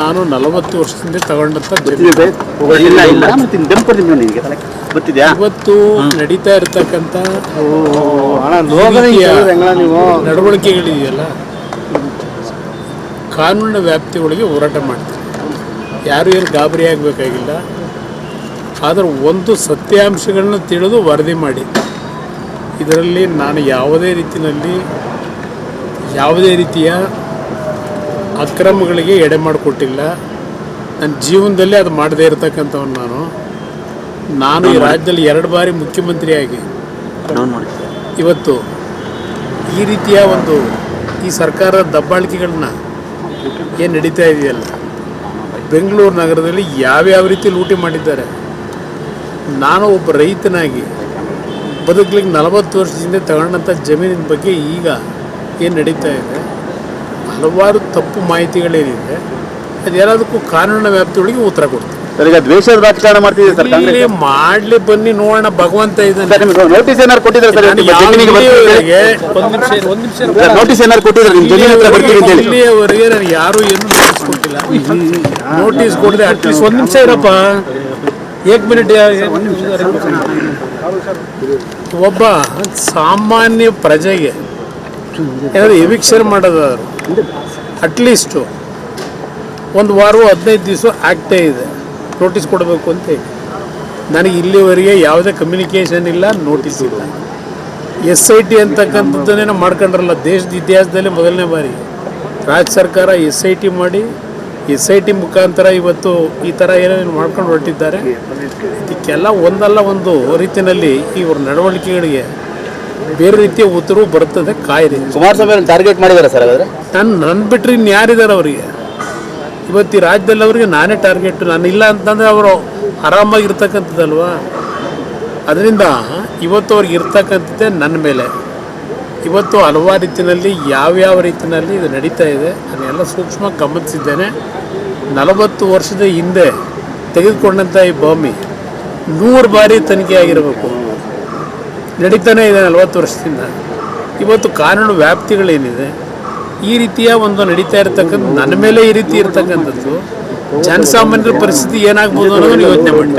ನಾನು ನಲವತ್ತು ವರ್ಷದಿಂದ ತಗೊಂಡಂತ ಇವತ್ತು ನಡೀತಾ ಇರತಕ್ಕಂತ ನಡವಳಿಕೆಗಳಿದೆಯಲ್ಲ? ಕಾನೂನಿನ ವ್ಯಾಪ್ತಿ ಒಳಗೆ ಹೋರಾಟ ಮಾಡ್ತಾರೆ ಯಾರು ಏನು ಗಾಬರಿ ಆಗಬೇಕಾಗಿಲ್ಲ. ಆದರೆ ಒಂದು ಸತ್ಯಾಂಶಗಳನ್ನ ತಿಳಿದು ವರದಿ ಮಾಡಿ. ಇದರಲ್ಲಿ ನಾನು ಯಾವುದೇ ರೀತಿಯಲ್ಲಿ ಯಾವುದೇ ರೀತಿಯ ಅಕ್ರಮಗಳಿಗೆ ಎಡೆ ಮಾಡಿಕೊಟ್ಟಿಲ್ಲ. ನನ್ನ ಜೀವನದಲ್ಲಿ ಅದು ಮಾಡದೇ ಇರತಕ್ಕಂಥವ್ನು ನಾನು. ನಾನು ಈ ರಾಜ್ಯದಲ್ಲಿ ಎರಡು ಬಾರಿ ಮುಖ್ಯಮಂತ್ರಿಯಾಗಿ. ಇವತ್ತು ಈ ರೀತಿಯ ಒಂದು ಈ ಸರ್ಕಾರದ ದಬ್ಬಾಳಿಕೆಗಳನ್ನ ಏನು ನಡೀತಾ ಇದೆಯಲ್ಲ? ಬೆಂಗಳೂರು ನಗರದಲ್ಲಿ ಯಾವ್ಯಾವ ರೀತಿ ಲೂಟಿ ಮಾಡಿದ್ದಾರೆ? ನಾನು ಒಬ್ಬ ರೈತನಾಗಿ ಬದುಕಲಿಕ್ಕೆ ನಲವತ್ತು ವರ್ಷದಿಂದ ತಗೊಂಡಂಥ ಜಮೀನಿನ ಬಗ್ಗೆ ಈಗ ಏನು ನಡೀತಾ ಇದೆ? ಹಲವಾರು ತಪ್ಪು ಮಾಹಿತಿಗಳೇನಿದೆ ಅದೆಲ್ಲದಕ್ಕೂ ಕಾನೂನಿನ ವ್ಯಾಪ್ತಿಯೊಳಗೆ ಉತ್ತರ ಕೊಡ್ತೀವಿ. ಸರ್ ಈಗ ದ್ವೇಷದ ರಾಜಕಾರಣ ಮಾಡ್ತಿದ್ದೀವಿ ಸರ್ ಇಲ್ಲಿ ಕಾಂಗ್ರೆಸ್ ಮಾಡ್ಲಿ ಬನ್ನಿ ನೋಡೋಣ ಭಗವಂತ ಇದ್ದಾನೆ. ನಿಮ್ಗೆ ನೋಟಿಸ್ ಏನಾರು ಕೊಟ್ಟಿದ್ದಾರೆ ಸರ್ ನಿಮ್ಮ ಯಾವ ಜಮೀನಿಗೆ ಬರ್ತೀವಿ ಅಂತ ಹೇಳಿ? ಇಲ್ಲಿಯವರೆಗೆ- ನಿಮಿಷ ಇರು, ನಿಮಿಷ ಸರ್ ನೋಟಿಸ್ ಏನಾರು ಕೊಟ್ಟಿದ್ದಾರೆ? ನಿಮ್ಮ ಜಮೀನ್ ಹತ್ರ ಬರ್ತೀವಿ ಅಂತ ಹೇಳಿ. ಇಲ್ಲಿಯವರೆಗೆ ನಾನು ಯಾರು ಏನು ನೋಟಿಸ್ ಕೊಟ್ಟಿಲ್ಲ. ನೋಟಿಸ್ ಕೊಡದೆ ಅಟ್ಲೀಸ್ಟ್ ಒಂದ್ ನಿಮಿಷ ಇರಪ್ಪ. ಏಕ್ ಮಿನಿಟ್ ಒಬ್ಬ ಸಾಮಾನ್ಯ ಪ್ರಜೆಗೆ ಏನಾದ್ರು ಎವಿಕ್ಷನ್ ಮಾಡೋದಾದ್ರು ಅಟ್ಲೀಸ್ಟು ಒಂದು ವಾರ ಹದಿನೈದು ದಿವಸ ಆಗ್ತಾ ಇದೆ. ನೋಟಿಸ್ ಕೊಡಬೇಕು ಅಂತ ಹೇಳಿ. ನನಗೆ ಇಲ್ಲಿವರೆಗೆ ಯಾವುದೇ ಕಮ್ಯುನಿಕೇಷನ್ ಇಲ್ಲ ನೋಟಿಸ್ ಇಲ್ಲ. ಎಸ್ ಐ ಟಿ ಅಂತಕ್ಕಂಥದ್ದನ್ನೇನೋ ಮಾಡ್ಕೊಂಡ್ರಲ್ಲ, ದೇಶದ ಇತಿಹಾಸದಲ್ಲಿ ಮೊದಲನೇ ಬಾರಿ. ರಾಜ್ಯ ಸರ್ಕಾರ ಎಸ್ ಐ ಟಿ ಮಾಡಿ ಎಸ್ ಐ ಟಿ ಮುಖಾಂತರ ಇವತ್ತು ಈ ಥರ ಏನೇನು ಮಾಡ್ಕೊಂಡು ಹೊರಟಿದ್ದಾರೆ. ಇದಕ್ಕೆಲ್ಲ ಒಂದಲ್ಲ ಒಂದು ರೀತಿಯಲ್ಲಿ ಇವ್ರ ನಡವಳಿಕೆಗಳಿಗೆ ಬೇರೆ ರೀತಿಯ ಉತ್ತರವು ಬರುತ್ತದೆ ಕಾಯಿದೆ. ಕುಮಾರಸ್ವಾಮಿ ಟಾರ್ಗೆಟ್ ಮಾಡಿದ್ದಾರೆ ಸರ್ ಹಾಗಾದ್ರೆ? ನಾನು ನನ್ನ ಬಿಟ್ಟರೆ ಇನ್ನು ಯಾರಿದ್ದಾರೆ ಅವರಿಗೆ? ಇವತ್ತು ಈ ರಾಜ್ಯದಲ್ಲಿ ಅವರಿಗೆ ನಾನೇ ಟಾರ್ಗೆಟ್ ನಾನು ಇಲ್ಲ ಅಂತಂದರೆ ಅವರು ಆರಾಮಾಗಿರ್ತಕ್ಕಂಥದ್ದಲ್ವಾ? ಅದರಿಂದ ಇವತ್ತು ಅವ್ರಿಗೆ ಇರ್ತಕ್ಕಂಥದ್ದೇ ನನ್ನ ಮೇಲೆ. ಇವತ್ತು ಹಲವಾರು ರೀತಿಯಲ್ಲಿ ಯಾವ್ಯಾವ ರೀತಿಯಲ್ಲಿ ಇದು ನಡೀತಾ ಇದೆ ಅದನ್ನೆಲ್ಲ ಸೂಕ್ಷ್ಮ ಗಮನಿಸಿದ್ದೇನೆ. ನಲವತ್ತು ವರ್ಷದ ಹಿಂದೆ ತೆಗೆದುಕೊಂಡಂಥ ಈ ಭೂಮಿ ನೂರು ಬಾರಿ ತನಿಖೆ ಆಗಿರಬೇಕು ನಡೀತಾನೆ ಇದೆ ನಲವತ್ತು ವರ್ಷದಿಂದ. ಇವತ್ತು ಕಾನೂನು ವ್ಯಾಪ್ತಿಗಳೇನಿದೆ, ಈ ರೀತಿಯ ಒಂದು ನಡೀತಾ ಇರತಕ್ಕಂಥ ನನ್ನ ಮೇಲೆ ಈ ರೀತಿ ಇರತಕ್ಕಂಥದ್ದು, ಜನಸಾಮಾನ್ಯರ ಪರಿಸ್ಥಿತಿ ಏನಾಗ್ಬೋದು ಅನ್ನೋದನ್ನು ಯೋಚನೆ ಮಾಡಿ.